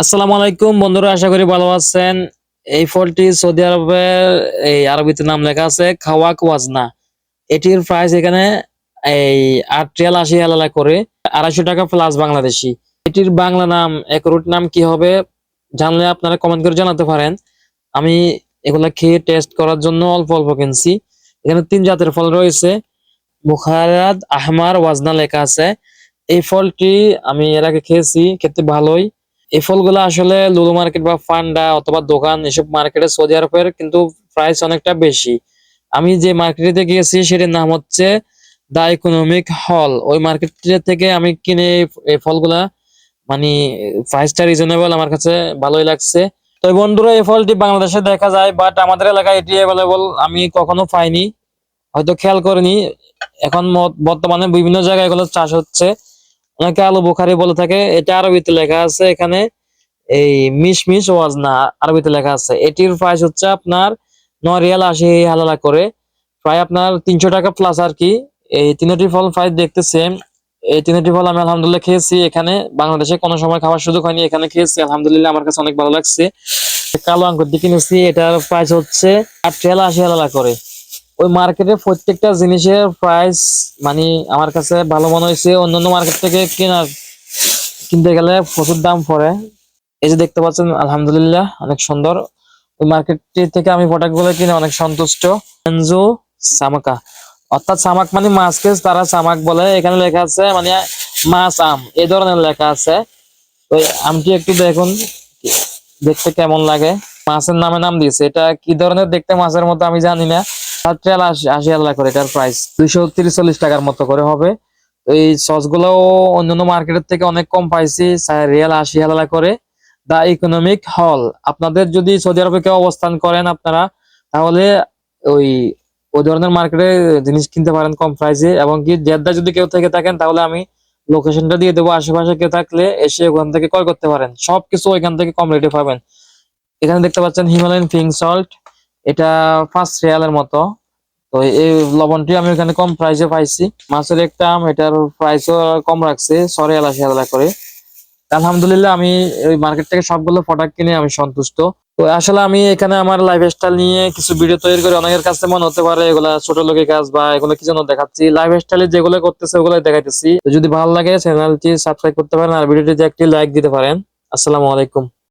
আসসালামু আলাইকুম, বন্ধুরা, আশা করি ভালো আছেন। এই ফলটি সৌদি আরবের, এই আরবিতে নাম লেখা আছে, খাওয়াক ওয়াজনা। এটির প্রাইস এখানে এই আট রিয়াল আশি হালালা করে আড়াইশো টাকা প্লাস বাংলাদেশি। এটির বাংলা নাম একরুট নাম কি হবে জানলে আপনারা কমেন্ট করে জানাতে পারেন। আমি এগুলা খেয়ে টেস্ট করার জন্য অল্প অল্প কিনছি। এখানে তিন জাতের ফল রয়েছে। মুখারাদ আহমার ওয়াজনা লেখা আছে। এই ফলটি আমি এর আগে খেয়েছি, খেতে ভালোই। এই ফলগুলো আসলে লুলু মার্কেট বা ফান্ডা অথবা দোকান এসব মার্কেটে সৌদি আরবের কিন্তু প্রাইস অনেকটা বেশি। আমি যে মার্কেটে গিয়েছি সেটির নাম হচ্ছে দা ইকোনমিক হল ওই মার্কেট থেকে আমি কিনে এই- ফলগুলা মানে প্রাইসটা রিজনেবল আমার কাছে ভালোই লাগছে। তো বন্ধুরা, এই ফলটি বাংলাদেশে দেখা যায় বাট আমাদের এলাকায় এটি অ্যাভেলেবল আমি কখনো পাইনি। হয়তো খেয়াল করিনি। এখন বর্তমানে বিভিন্ন জায়গায় এগুলো চাষ হচ্ছে। অনেকে আলু বুখারি বলে থাকে, এটা আরবিতে লেখা আছে এখানে, এই মিশমিশ ওয়াজনা আরবিতে লেখা আছে। এটির প্রাইস হচ্ছে আপনার নয় রিয়াল আশি হালালা করে। প্রায় আপনার তিনশো টাকা প্লাস আর কি। এই তিনটি ফল প্রায় দেখতে সেম এই তিনটি ফল আমি আলহামদুলিল্লাহ খেয়েছি এখানে। বাংলাদেশে কোনো সময় খাওয়ার সুযোগ হয়নি, এখানে খেয়েছি। আলহামদুলিল্লাহ আমার কাছে অনেক ভালো লাগছে। কালো আঙ্গুরটি কিনেছি, এটার প্রাইস হচ্ছে আট রিয়াল আশি হালালা করে। ওই মার্কেটে প্রত্যেকটা জিনিসের প্রাইস মানে আমার কাছে ভালো মনে হয়েছে। অন্যান্য মার্কেট থেকে কেনার কিনতে গেলে প্রচুর দাম পড়ে। এই যে দেখতে পাচ্ছেন, আলহামদুলিল্লাহ, অনেক সুন্দর। ওই মার্কেটটি থেকে আমি প্রোডাক্টগুলো কিনে অনেক সন্তুষ্ট। এনজো সামাকা অর্থাৎ সামাক মানে মাছকে তারা সামাক বলে। এখানে লেখা আছে মানে মাছ, আম, এই ধরনের লেখা আছে। ওই আমটি একটু দেখুন, দেখতে কেমন লাগে। মাছের নামে নাম দিয়েছে। এটা কি ধরনের? দেখতে মাছের মতো, আমি জানি না। রিয়াল আশি হাজার করে, এটার প্রাইস দুইশো তিরিশ চল্লিশ টাকার মতো করে হবে। তো সসগুলো অন্যান্য মার্কেটের থেকে অনেক কম পাইছি রিয়াল আশি হাজার করে। দা ইকোনমিক হল আপনাদের যদি সৌদি আরবে কেউ অবস্থান করেন আপনারা, তাহলে ওই ওই ধরনের মার্কেটে জিনিস কিনতে পারেন কম প্রাইসে এবং কি জেদ্দা যদি কেউ থেকে থাকেন, তাহলে আমি লোকেশনটা দিয়ে দেবো। আশেপাশে কেউ থাকলে এসে ওখান থেকে ক্রয় করতে পারেন। সবকিছু ওইখান থেকে কম রেটে পাবেন। এখানে দেখতে পাচ্ছেন হিমালয়ান পিঙ্ক সল্ট এটা পাঁচ রিয়ালের মতো। তো এই লবণটি আমি ওখানে কম প্রাইসে পাইছি। মাছের একটা আম এটার প্রাইসও কম রাখছে, ছয় রিয়াল, আশি করে। আলহামদুলিল্লাহ আমি ওই মার্কেট থেকে সবগুলো প্রোডাক্ট কিনে আমি সন্তুষ্ট। তো আসলে আমি এখানে আমার লাইফ স্টাইল নিয়ে কিছু ভিডিও তৈরি করে অনেকের কাছে মনে হতে পারে, এগুলা ছোট লোকের কাজ বা এগুলো কি জন্য দেখাচ্ছি। লাইফ স্টাইলে যেগুলো করতেছে ওগুলো দেখাইতেছি। যদি ভালো লাগে চ্যানেলটি সাবস্ক্রাইব করতে পারেন আর ভিডিওটিতে একটি লাইক দিতে পারেন। আসসালামু আলাইকুম।